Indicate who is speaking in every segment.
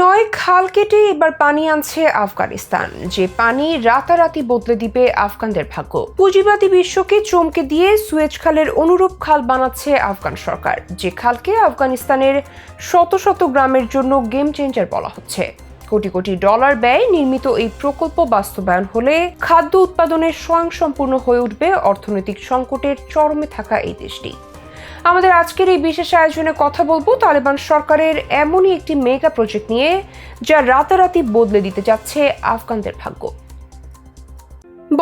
Speaker 1: নয় খাল কেটে এবার পানি আনছে আফগানিস্তান। যে পানি রাতারাতি বদলে দিবে আফগানদের ভাগ্য। পুঁজিবাদী বিশ্বকে চমকে দিয়ে সুয়েজ খালের অনুরূপ খাল বানাচ্ছে আফগান সরকার। যে খালকে আফগানিস্তানের শত শত গ্রামের জন্য গেম চেঞ্জার বলা হচ্ছে। কোটি কোটি ডলার ব্যয় নির্মিত এই প্রকল্প বাস্তবায়ন হলে খাদ্য উৎপাদনের স্বয়ংসম্পূর্ণ হয়ে উঠবে অর্থনৈতিক সংকটের চরমে থাকা এই দেশটি। আমাদের আজকের এই বিশেষ আয়োজনে কথা বলব তালেবান সরকারের এমনই একটি মেগা প্রজেক্ট নিয়ে, যা রাতারাতি বদলে দিতে যাচ্ছে আফগানদের ভাগ্য।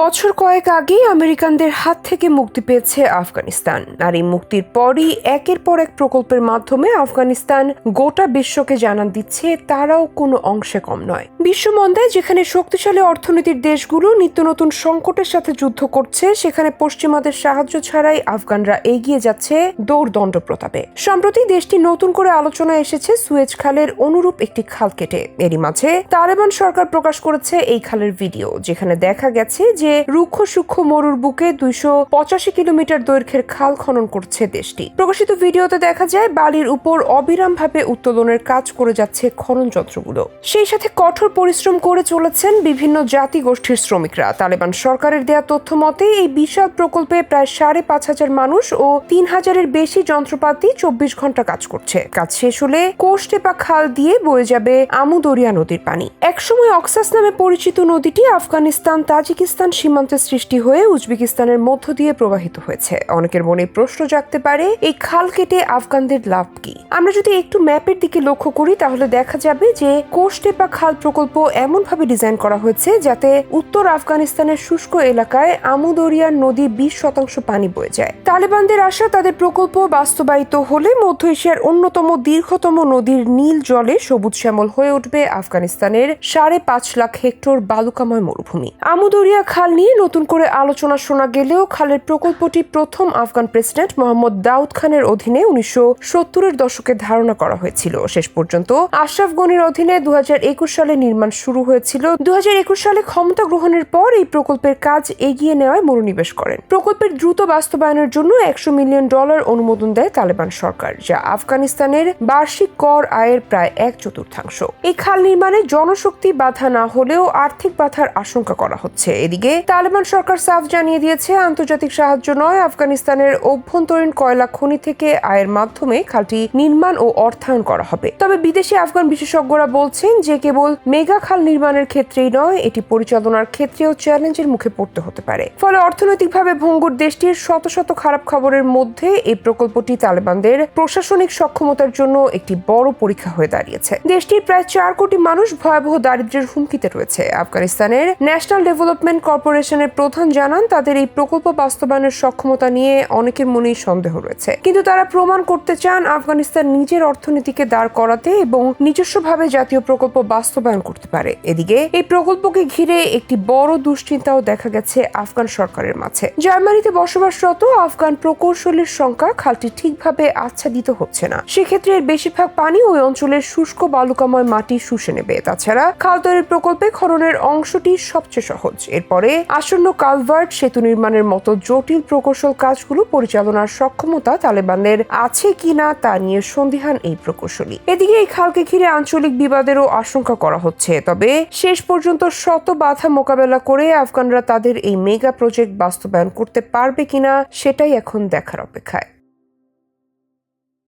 Speaker 1: বছর কয়েক আগেই আমেরিকানদের হাত থেকে মুক্তি পেয়েছে আফগানিস্তান। আর এই মুক্তির পরই একের পর এক প্রকল্পের মাধ্যমে আফগানিস্তান গোটা বিশ্বকে জানান দিচ্ছে, তারাও কোনো অংশে কম নয়। বিশ্বমন্দায় যেখানে শক্তিশালী অর্থনীতির দেশগুলো নিত্য নতুন সংকটের সাথে যুদ্ধ করছে, সেখানে পশ্চিমাদের সাহায্য ছাড়াই আফগানরা এগিয়ে যাচ্ছে দৌড়দণ্ড প্রতাপে। সম্প্রতি দেশটি নতুন করে আলোচনায় এসেছে, সুয়েজ খালের অনুরূপ একটি খাল কেটে। এরই মাঝে তালেবান সরকার প্রকাশ করেছে এই খালের ভিডিও, যেখানে দেখা গেছে যে রুক্ষ সূক্ষ্ম মরুর বুকে দুইশো পঁচাশি কিলোমিটার দৈর্ঘ্যের খাল খনন করছে দেশটি। প্রকাশিত ভিডিওতে দেখা যায়, বালির উপর অবিরামভাবে উত্তোলনের কাজ করে যাচ্ছে খনন যন্ত্রগুলো। সেই সাথে কঠোর পরিশ্রম করে চলেছেন বিভিন্ন জাতি গোষ্ঠীর শ্রমিকরা। তালেবান সরকারের দেয়া তথ্য মতে, এই বিশাল প্রকল্পে প্রায় সাড়ে পাঁচ হাজার মানুষ ও তিন হাজারের বেশি যন্ত্রপাতি চব্বিশ ঘণ্টা কাজ করছে। কাজ শেষ হলে কোষটেপা খাল দিয়ে বয়ে যাবে আমুদরিয়া নদীর পানি। একসময় অক্সাস নামে পরিচিত নদীটি আফগানিস্তান, তাজিকিস্তান সীমান্তে সৃষ্টি হয়ে উজবেকিস্তানের মধ্য দিয়ে প্রবাহিত হয়েছে। অনেকের মনে প্রশ্ন জাগতে পারে, এই খাল কেটে আফগানদের লাভ কি? আমরা যদি একটু ম্যাপের দিকে লক্ষ্য করি, তাহলে দেখা যাবে যে কোষটেপা খাল প্রকল্প এমনভাবে ডিজাইন করা হয়েছে যাতে উত্তর আফগানিস্তানের শুষ্ক এলাকায় আমুদরিয়ার নদী বিশ শতাংশ পানি বয়ে যায়। তালেবানদের আশা, তাদের প্রকল্প বাস্তবায়িত হলে মধ্য এশিয়ার অন্যতম দীর্ঘতম নদীর নীল জলে সবুজ শ্যামল হয়ে উঠবে আফগানিস্তানের সাড়ে পাঁচ লাখ হেক্টর বালুকাময় মরুভূমি। আমুদরিয়া খাল নিয়ে নতুন করে আলোচনা শোনা গেলেও খালের প্রকল্পটি প্রথম আফগান প্রেসিডেন্ট মোহাম্মদ দাউদ খানের অধীনে উনিশশো সত্তরের দশকে ধারণা করা হয়েছিল। শেষ পর্যন্ত আশরাফ গনির অধীনে দু হাজার একুশ সালে নির্মাণ শুরু হয়েছিল। দু হাজার একুশ সালে ক্ষমতা গ্রহণের পর এই প্রকল্পের কাজ এগিয়ে নেওয়ায় মনোনিবেশ করেন। প্রকল্পের দ্রুত বাস্তবায়নের জন্য একশো মিলিয়ন ডলার অনুমোদন দেয় তালেবান সরকার, যা আফগানিস্তানের বার্ষিক কর আয়ের প্রায় এক চতুর্থাংশ। এই খাল নির্মাণে জনশক্তি বাধা না হলেও আর্থিক বাধার আশঙ্কা করা হচ্ছে। এদিকে তালেবান সরকার সাফ জানিয়ে দিয়েছে, আন্তর্জাতিক সাহায্য নয়, আফগানিস্তানের অভ্যন্তরীণ কয়লা খনি থেকে আয়ের মাধ্যমে খালটি নির্মাণ ও অর্থায়ন করা হবে। তবে বিদেশি আফগান বিশেষজ্ঞরা বলছেন যে কেবল মেগা খাল নির্মাণের ক্ষেত্রেই নয়, এটি পরিচালনার ক্ষেত্রেও চ্যালেঞ্জের মুখে পড়তে হতে পারে। ফলে অর্থনৈতিকভাবে ভঙ্গুর দেশটির শত শত খারাপ খবরের মধ্যে এই প্রকল্পটি তালেবানদের প্রশাসনিক সক্ষমতার জন্য একটি বড় পরীক্ষা হয়ে দাঁড়িয়েছে। দেশটির প্রায় চার কোটি মানুষ ভয়াবহ দারিদ্র্যের হুমকিতে রয়েছে। আফগানিস্তানের ন্যাশনাল ডেভেলপমেন্ট কর্পোরেশনের প্রধান জানান, তাদের এই প্রকল্প বাস্তবায়নের সক্ষমতা নিয়ে অনেকের মনেই সন্দেহ রয়েছে। কিন্তু তারা প্রমাণ করতে চান আফগানিস্তান নিজের অর্থনীতিকে দাঁড় করাতে এবং নিজস্বভাবে জাতীয় প্রকল্প বাস্তবায়ন করতে পারে। এদিকে, এই প্রকল্পকে ঘিরে একটি বড় দুশ্চিন্তাও দেখা গেছে আফগান সরকারের মাঝে। জার্মানিতে বসবাসরত আফগান প্রকৌশলীর সংখ্যা খালটি ঠিকভাবে আচ্ছাদিত হচ্ছে না। সেক্ষেত্রে এর বেশিরভাগ পানি ওই অঞ্চলের শুষ্ক বালুকাময় মাটি শুষে নেবে। তাছাড়া, খাল তৈরির প্রকল্পে খননের অংশটি সবচেয়ে সহজ। এরপরে আসন্ন কালভার্ট সেতু নির্মাণের মতো জটিল প্রকৌশল কাজগুলো পরিচালনার সক্ষমতা তালেবানদের আছে কিনা তা নিয়ে সন্দিহান এই প্রকৌশলী। এদিকে এই খালকে ঘিরে আঞ্চলিক বিবাদেরও আশঙ্কা করা হচ্ছে। তবে শেষ পর্যন্ত শত বাধা মোকাবেলা করে আফগানরা তাদের এই মেগা প্রজেক্ট বাস্তবায়ন করতে পারবে কিনা সেটাই এখন দেখার অপেক্ষায়।